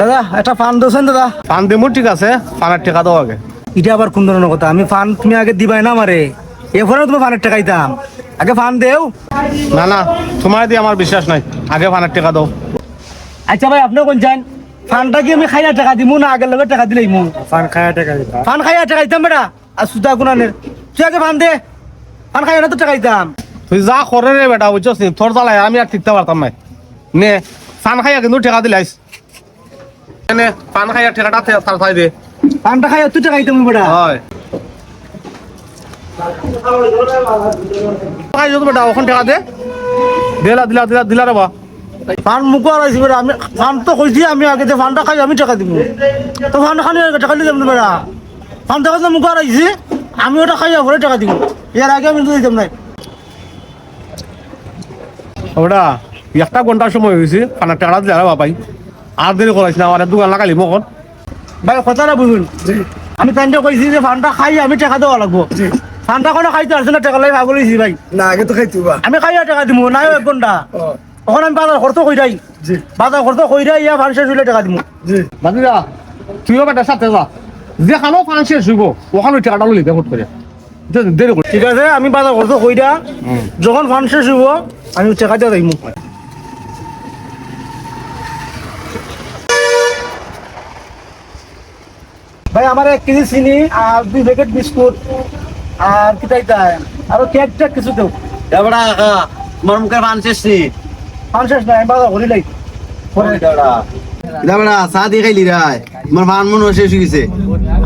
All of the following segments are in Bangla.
দাদা একটা ফান দোছেন দাদা? ফান দিমু ঠিক আছে। ফানের টাকা দাও আগে। এটা আবার কোন ধরনের কথা? আমি ফান তুমি আগে দিবাই না আমারে। এরপরে তুমি ফানের টাকা দিতাম আগে ফান দেও। না না তোমার দিয়ে আমার বিশ্বাস নাই। আগে ফানের টাকা দাও। আচ্ছা ভাই আপনি কোন চান ফানটা কি আমি খাইয়া টাকা দিমু না আগের লগে টাকা দিলেই মু? ফান খায়া টাকা দিতা ফান খাইয়া টাকা দিতাম বেটা। আর সুতা গুনানের তুই আগে ফান দে। ফান খাইয়া না তো টাকা দিতাম তুই যা করে রে বেটা বুঝছস নি? তোর জ্বালায় আমি আর ঠিকতে পারতাম নাই। নে ফান খাইয়া কিন্তু টাকা দিলাইস। নে ফান খাইয়া টাকাটা তার থাই দে ফানটা খাইয়া তুই টাকা দিতাম বেটা। হয়। খাই যত বেটা ওখান টাকা দে। দিলা দিলা দিলা দিলা রে বা ফান মুখ আর আইছি বেটা আমি ফান তো কইছি আমি আগে যে ফানটা খাই আমি টাকা দিব তো ফান খানি টাকা দিতাম না বেটা? ফান টাকা মুখ আর আইছি আমি ওটা খাইয়া পরে টাকা দিব এর আগে আমি দিতাম নাই। ওটা একটা ঘণ্টার সময় হয়েছে টাকাটা দিলা বাবাই আর দেরি করাইছ না আমার দোকান লাগালি মকন ভাই কথাটা বুঝুন। আমি ফানটা কইছি যে ফানটা খাই আমি টাকা দেওয়া লাগবো। ফানটা কোনো খাইতে পারছি না টাকা লাই ভাগ লইছি ভাই। না আগে তো খাইতুবা আমি খাইয়া টাকা দিব নাই এক ঘণ্টা। ওখানে আমি বাজার খরচ কই যাই বাজার খরচ কই যাই ইয়া ফান শেষ হইলে টাকা দিব জি। বাদিরা তুইও বেটার সাথে যা। যেখানো ফান শেষ হইব ওখানে টাকাটা লইতে হুট করে। দে- দেরি ঠিক আছে আমি বাজার খরচ কই যখন ফান শেষ হইব আমি টাকা দিয়ে যাইমু ভাই আমার এক কেজি চিনি আর দুই প্যাকেট বিস্কুট আর কি তাই তাই আর কেক টেক কিছু দেও এবারে কাকা তোমার মুখে পান শেষছি ফান শেষ নাই আমি বাজার লাই। এবারে চা দিয়ে খাইলি রায় তোমার পান মনে শেষ হয়ে গেছে।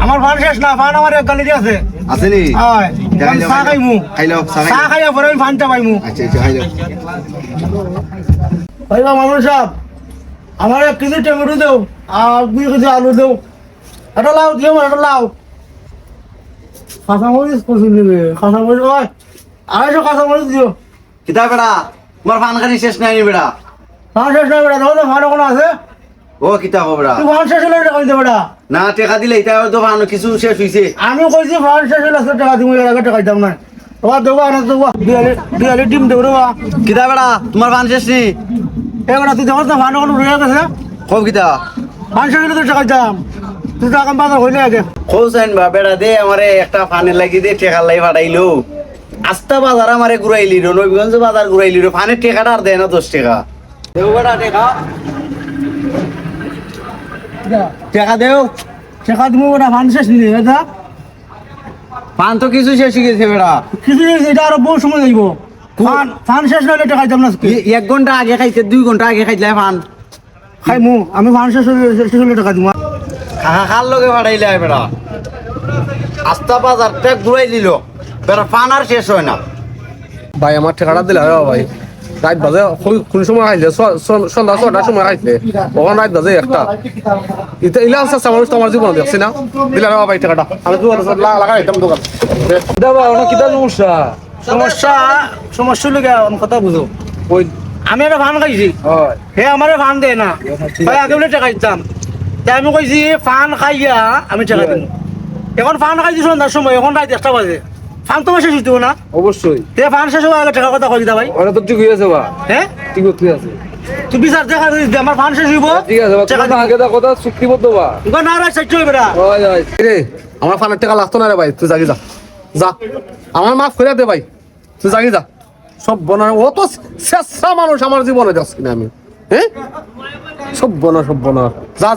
আমার শেষ না আমার এক গালি আছে। আছে নি? হয়। চা খাইমু। খাইলো চা খাইয়া পরে আমি ফানটা পাইমু। আচ্ছা আচ্ছা খাইলো ভাইবা মামুন সাহেব আমার এক কেজি টমেটো দেও আর দুই কেজি আলু দেও। এটা লাও দিও এটা লাও। কাঁচামরিচ কচু নেবে কাঁচামরিচ ওই আড়াইশো কাঁচামরিচ দিও। কিতা বেড়া? তোমার পান খানি শেষ নাই নি বেড়া? ফান শেষ নয় বেটা দেখো ফান কোনো আছে। ও কিতা কো বেড়া? তুই ফান শেষ হলে টাকা দিতে বেটা না টেকা দিলে এটা তো পান কিছু শেষ হইছে আমি কইছি ফান শেষ হলে টাকা দিব এর আগে টাকা দিতাম না তোমার দেবো আনা দেবো। দিয়ালি ডিম দেবো রে বা কিতা বেড়া তোমার পান শেষ নি? এবার তুই দেখো তো ফান কোনো রয়ে গেছে কব কিতা? ফান শেষ হলে তো টাকা দিতাম তুই টাকা বাজার হইলে আগে। খোঁজেন বা বেড়া দে আমারে একটা ফানের লাগি দে টেকা লাই ফাটাইলো আস্তা বাজার আমারে ঘুরাইলি রে নবীগঞ্জ বাজার ঘুরাইলি রে ফানের টেকাটা আর দেয় না দশ টাকা। দেও বেড়া টেকা টাকা দেও টাকা ফান শেষ নিলে তো কিছু শেষ হয়ে গেছে বেড়া কিছু জিনিস এটা আরও বহু সময় যাইব ফান ফান শেষ নইলে টাকা দিতাম না এক ঘণ্টা আগে খাইছে দুই ঘণ্টা আগে খাইলে ফান। খাই মু আমি ফান শেষ হলে শেষ হলে টাকা দিব খার লগে আয় বেড়া। আস্তা বাজারটা ঘুরাই দিল। বেড়া ফান আর শেষ হয় না। ভাই আমার টাকাটা দিলা ভাই। রাত বাজে কোন সময় স- সন্ধ্যা ছটার সময় খাইলে ওখানে রাত বাজে একটা। এটা ইলা আছে আমার জীবন দেখছি না। দিলা রে ভাই টাকাটা আমি দোকান লাগাই দিতাম দোকান। দে। সমস্যা? সমস্যা লেগে আমার কথা বুঝো ওই আমি একটা ফান খাইছি। হয়। হে আমার ফান দেয় না। ভাই আগে বলে টাকা দিতাম তাই আমি কইছি ফান খাইয়া আমি টাকা দিব এখন ফান খাইছি সন্ধ্যার সময় এখন রাত একটা বাজে। ফান তো শেষ হইতো না? অবশ্যই। তে ফান শেষ হওয়ার আগে টাকা কথা কই দিতা ভাই। ওরা তো ঠিক হয়ে আছে বা। হ্যাঁ ঠিক ঠিক আছে তুই বিচার দেখা দিস আমার ফান শেষ হইব। ঠিক আছে বা টাকা আগে দা কথা চুক্তিবদ্ধ বা। দিব না রাত শেষ হইবে না। ওই ওই। রে আমার ফানের টাকা লাগতো না রে ভাই তুই জাগি যা। যা। আমার মাফ করে দে ভাই তুই জাগি যা। সব বনা ও তো শেষা মানুষ আমার জীবনে যাচ্ছি না আমি। হ্যাঁ? সব বনা সব বনা যা।